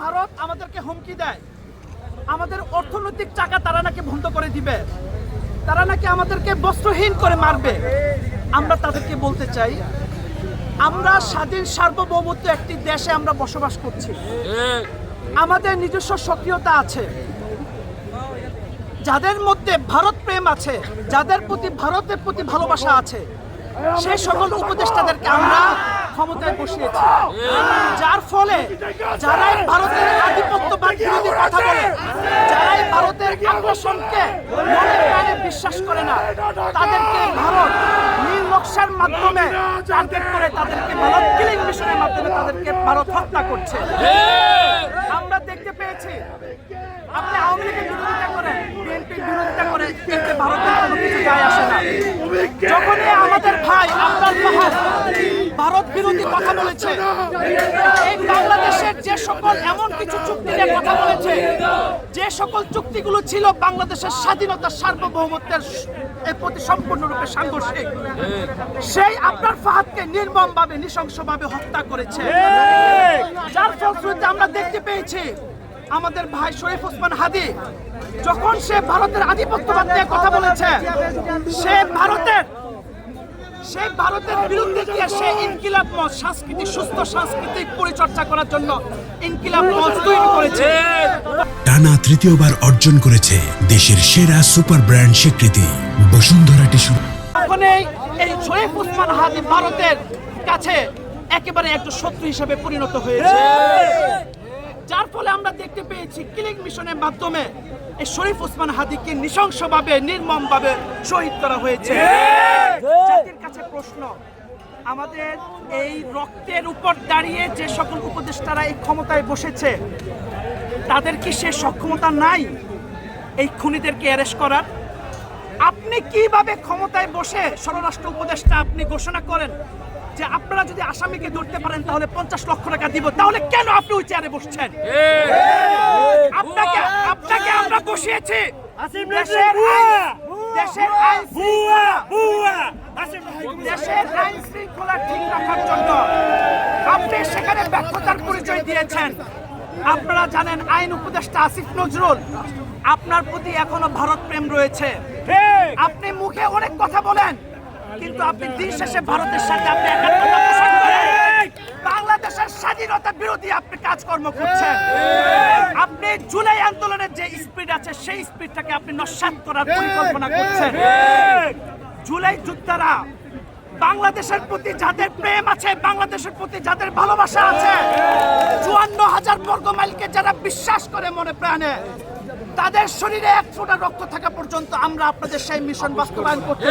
ভারত আমাদেরকে হুমকি দেয়। আমাদের অর্থনৈতিক চাকা তারা নাকি বন্ধ করে দিবে। তারা নাকি আমাদেরকে বস্ত্রহীন করে মারবে। আমরা তাদেরকে বলতে চাই, আমরা স্বাধীন সার্বভৌমত্ব একটি দেশে আমরা বসবাস করছি। আমাদের নিজস্ব সক্রিয়তা আছে। যাদের মধ্যে ভারত প্রেম আছে, যাদের প্রতি ভারতের প্রতি ভালোবাসা আছে সেই সকল উপদেষ্টাদেরকে আমরা ক্ষমতায় বসিয়েছে। যার ফলে যারাই ভারতের আধিপত্যবাদ বিরোধী কথা বলে, যারাই ভারতের আগ্রাসনকে বিশ্বাস করে না, তাদেরকে ভারত নকশার মাধ্যমে টার্গেট করে তাদেরকে ভারত কিলিং মিশনের মাধ্যমে তাদেরকে ভারত হত্যা করছে। আমরা দেখতে পেয়েছি আপনি আওয়ামী লীগের বিরোধিতা করেন বিএনপির বিরোধিতা করে এতে ভারতের কোনো কিছু যায় আসে না। যখনই আমাদের ভাই আব্বাল ফাহাদ ভারত বিরোধী কথা বলেছে এই বাংলাদেশের যে সকল এমন কিছু চুক্তি নিয়ে কথা বলেছে, যে সকল চুক্তিগুলো ছিল বাংলাদেশের স্বাধীনতা সার্বভৌমত্বের প্রতি সম্পূর্ণরূপে সাংঘর্ষিক, সেই আপনার ফাহাদকে নির্মমভাবে, নৃশংসভাবে হত্যা করেছে। যার ফলশ্রুতিতে আমরা দেখতে পেয়েছি, আমাদের ভাই শরীফ ওসমান হাদি, যখন সে ভারতের আধিপত্যবাদ নিয়ে কথা বলেছে, সে ভারতের সেই ভারতের বিরুদ্ধে গিয়ে সে ইনকিলাব মঞ্চ সাংস্কৃতিক সুস্থ সাংস্কৃতিক পরিচর্যা করার জন্য ইনকিলাব মঞ্চ তৈরি করেছে। টানা তৃতীয়বার অর্জন করেছে দেশের সেরা সুপার ব্র্যান্ড স্বীকৃতি বসুন্ধরা টিস্যু। এখন এই শরীফ ওসমান হাদি ভারতের কাছে একেবারে একজন শত্রু হিসেবে পরিণত হয়েছে। যার ফলে আমরা দেখতে পেয়েছি কিলিং মিশনের মাধ্যমে এই শরীফ ওসমান হাদিকে নৃশংসভাবে নির্মমভাবে শহীদ করা হয়েছে। জাতির কাছে প্রশ্ন আমাদের এই রক্তের উপর দাঁড়িয়ে যে সকল উপদেষ্টারা এই ক্ষমতায় বসেছে তাদের কি সে সক্ষমতা নাই এই খুনিদেরকে অ্যারেস্ট করার? আপনি কীভাবে ক্ষমতায় বসে স্বরাষ্ট্র উপদেষ্টা আপনি ঘোষণা করেন? যে আপনারা যদি আসামিকে ধরতে পারেন তাহলে পঞ্চাশ লক্ষ টাকা দিব। তাহলে কেন আপনি ওই চেয়ারে বসছেন? আপনাকে আপনাকে আমরা বসিয়েছি। দেশের দেশের আইন দেশের আইন শৃঙ্খলা ঠিক রাখার জন্য আপনি সেখানে ব্যর্থতার পরিচয় দিয়েছেন। আপনারা জানেন আইন উপদেষ্টা আসিফ নজরুল আপনার প্রতি এখনও ভারত প্রেম রয়েছে আপনি মুখে অনেক কথা বলেন কিন্তু আপনি দিন শেষে ভারতের সাথে আপনি বাংলাদেশের স্বাধীনতা বিরোধী আপনি কাজকর্ম করছেন। আপনি জুলাই আন্দোলনের যে স্পিড আছে সেই স্পিডটাকে আপনি নস্বাত করার পরিকল্পনা করছেন। জুলাই যোদ্ধারা বাংলাদেশের প্রতি যাদের প্রেম আছে বাংলাদেশের প্রতি যাদের ভালোবাসা আছে চুয়ান্ন হাজার বর্গ মাইলকে যারা বিশ্বাস করে মনে প্রাণে, তাদের শরীরে এক ফোঁটা রক্ত থাকা পর্যন্ত আমরা আপনাদের সেই মিশন বাস্তবায়ন করতে।